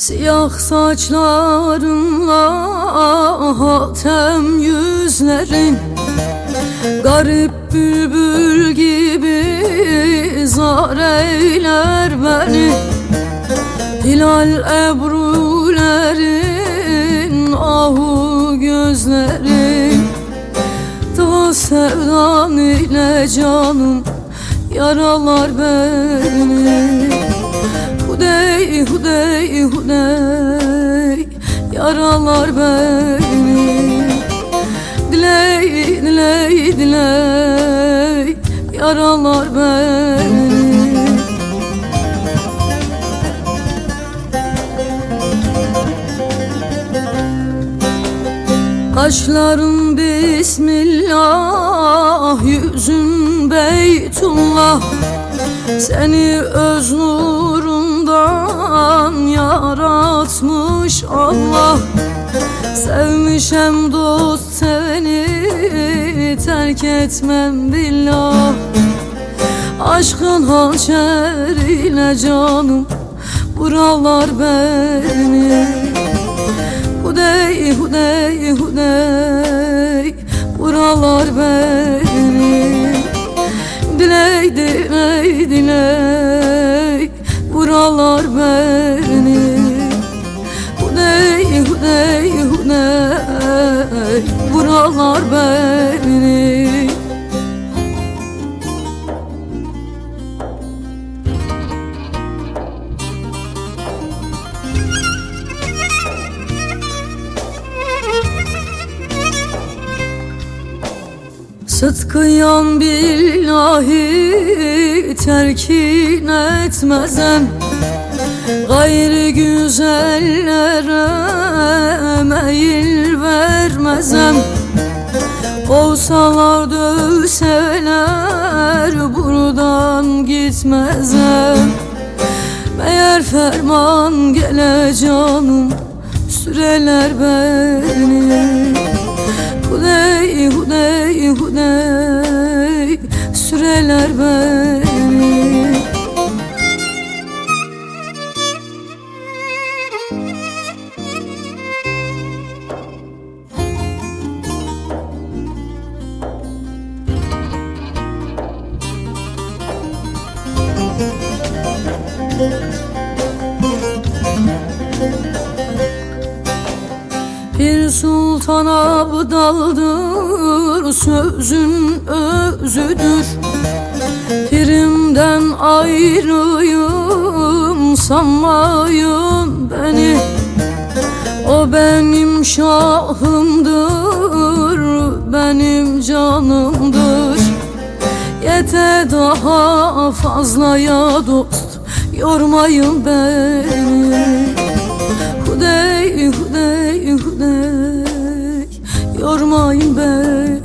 Siyah saçlarınla hatem yüzlerin Garip bülbül gibi zar eyler beni. Hilal ebrulerin ahu gözlerin Da sevdan ile canım yaralar beni beni. Diley, diley, diley. Yaralar beni. Kaşların Bismillah Yüzün Beytullah. Seni öz nurundan yaratmış Allah. Sevmişem dost seni terk etmem billah. Aşkın hançeriyle canım buralar beni. Hudey, hudey, hudey Buralar beni. Diley, diley, diley Buralar beni. Sıtkıyan billahi terkin etmezem. Gayrı güzellere meyil vermezem Kovsalar dövseler buradan gitmezem. Meğer ferman gele canım süreler beni Bir sultan abdaldır Sözün özüdür. Pirimden ayrıyım Sanmayın beni. O benim şahımdır Benim canımdır. Yete daha fazlaya dost yormayın beni. Hudey hudey hudey yormayın beni.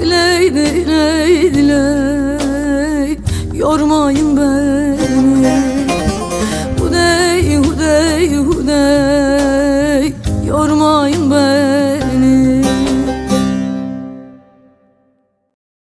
Diley diley diley yormayın beni. Hudey hudey hudey yormayın beni.